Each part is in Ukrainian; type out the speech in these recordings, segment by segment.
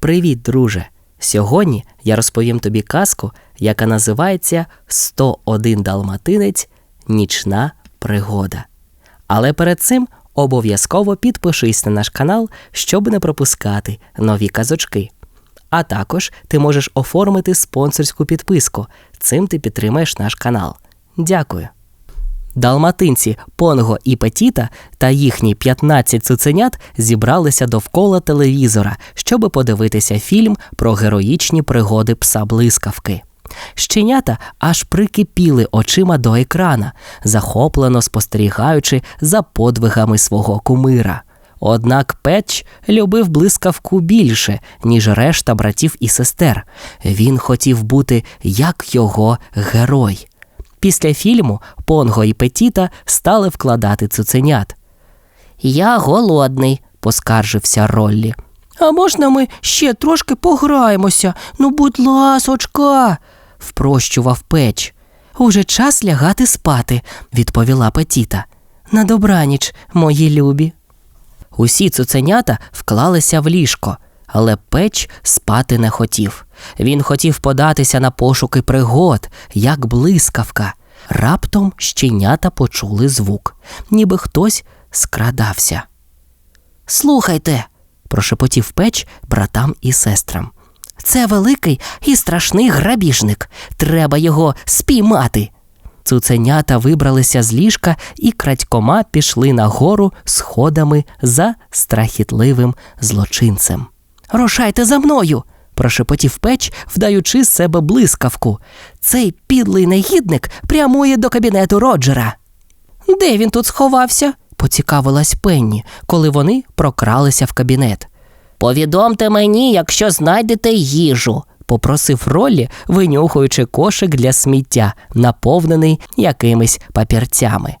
Привіт, друже! Сьогодні я розповім тобі казку, яка називається «101 далматинець. Нічна пригода. Але перед цим обов'язково підпишись на наш канал, щоб не пропускати нові казочки. А також ти можеш оформити спонсорську підписку. Цим ти підтримаєш наш канал. Дякую. Далматинці Понго і Петіта та їхні 15 цуценят зібралися довкола телевізора, щоби подивитися фільм про героїчні пригоди пса блискавки. Щенята аж прикипіли очима до екрана, захоплено спостерігаючи за подвигами свого кумира. Однак Петч любив блискавку більше, ніж решта братів і сестер. Він хотів бути як його герой. Після фільму Понго і Петіта стали вкладати цуценят. Я голодний, поскаржився Роллі. А можна ми ще трошки пограємося? Ну, будь ласочка, впрощував печ. Уже час лягати спати, відповіла Петіта. На добраніч, мої любі. Усі цуценята вклалися в ліжко, але печ спати не хотів. Він хотів податися на пошуки пригод, як блискавка. Раптом щенята почули звук, ніби хтось скрадався. Слухайте, прошепотів печ братам і сестрам. Це великий і страшний грабіжник. Треба його спіймати. Цуценята вибралися з ліжка і крадькома пішли нагору сходами за страхітливим злочинцем. Рушайте за мною, прошепотів печ, вдаючи з себе блискавку. Цей підлий негідник прямує до кабінету Роджера. Де він тут сховався? поцікавилась Пенні, коли вони прокралися в кабінет. Повідомте мені, якщо знайдете їжу, попросив Роллі, винюхуючи кошик для сміття, наповнений якимись папірцями.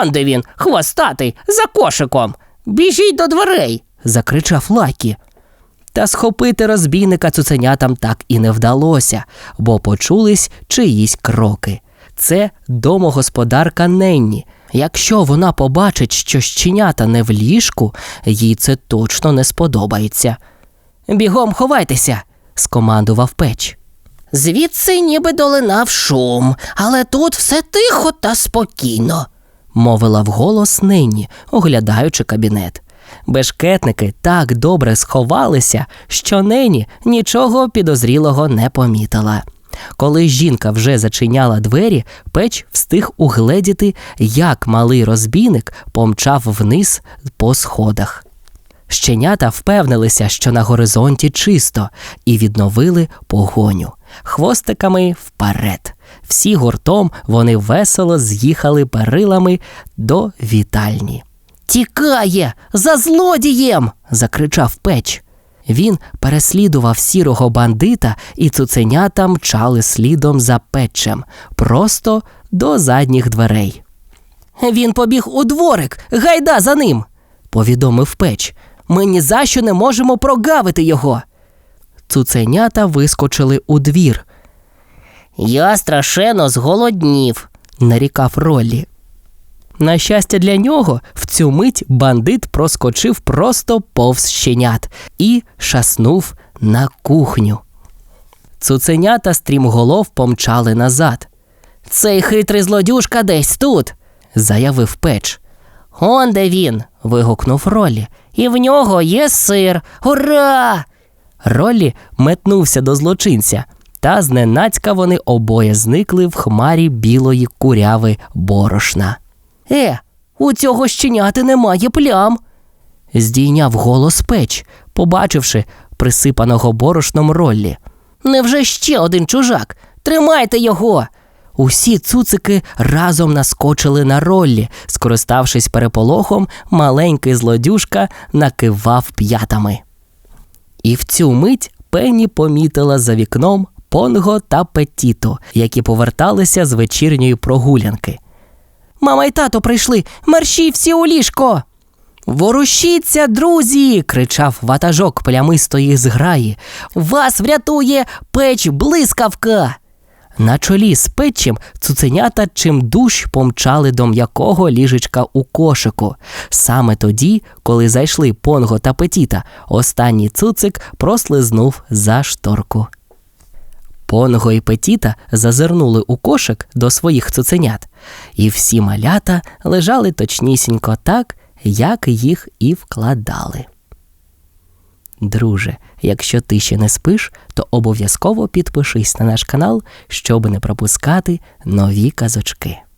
Он де він, хвостатий, за кошиком. Біжіть до дверей. закричав Лакі. Та схопити розбійника цуценятам так і не вдалося, бо почулись чиїсь кроки. Це домогосподарка Ненні. Якщо вона побачить, що щенята не в ліжку, їй це точно не сподобається. Бігом ховайтеся, скомандував печ. Звідси ніби долинав шум, але тут все тихо та спокійно, мовила вголос нині, оглядаючи кабінет. Бешкетники так добре сховалися, що нині нічого підозрілого не помітила. Коли жінка вже зачиняла двері, печ встиг угледіти, як малий розбійник помчав вниз по сходах. Щенята впевнилися, що на горизонті чисто, і відновили погоню. Хвостиками вперед. Всі гуртом вони весело з'їхали перилами до вітальні. Тікає за злодієм. закричав печ. Він переслідував сірого бандита, і цуценята мчали слідом за печем, просто до задніх дверей. Він побіг у дворик, гайда за ним, повідомив печ. Ми ні за що не можемо прогавити його. Цуценята вискочили у двір. Я страшенно зголоднів, нарікав Роллі. На щастя, для нього в цю мить бандит проскочив просто повз щенят і шаснув на кухню. Цуценята стрімголов помчали назад. Цей хитрий злодюжка десь тут, заявив печ. Он де він. вигукнув Ролі. І в нього є сир. Ура! Ролі метнувся до злочинця, та зненацька вони обоє зникли в хмарі білої куряви борошна. Е, у цього щеняти немає плям. здійняв голос печ, побачивши присипаного борошном Роллі. Невже ще один чужак? Тримайте його. Усі цуцики разом наскочили на Роллі. Скориставшись переполохом, маленький злодюшка накивав п'ятами. І в цю мить Пенні помітила за вікном Понго та Петіто, які поверталися з вечірньої прогулянки. Мама й тато прийшли. Мерші всі у ліжко. Ворушіться, друзі. кричав ватажок плямистої зграї. Вас врятує печ блискавка. На чолі з печем цуценята чимдуж помчали до м'якого ліжечка у кошику. Саме тоді, коли зайшли Понго та Петіта, останній цуцик прослизнув за шторку. Понго і Петіта зазирнули у кошик до своїх цуценят, і всі малята лежали точнісінько так, як їх і вкладали. Друже, якщо ти ще не спиш, то обов'язково підпишись на наш канал, щоб не пропускати нові казочки.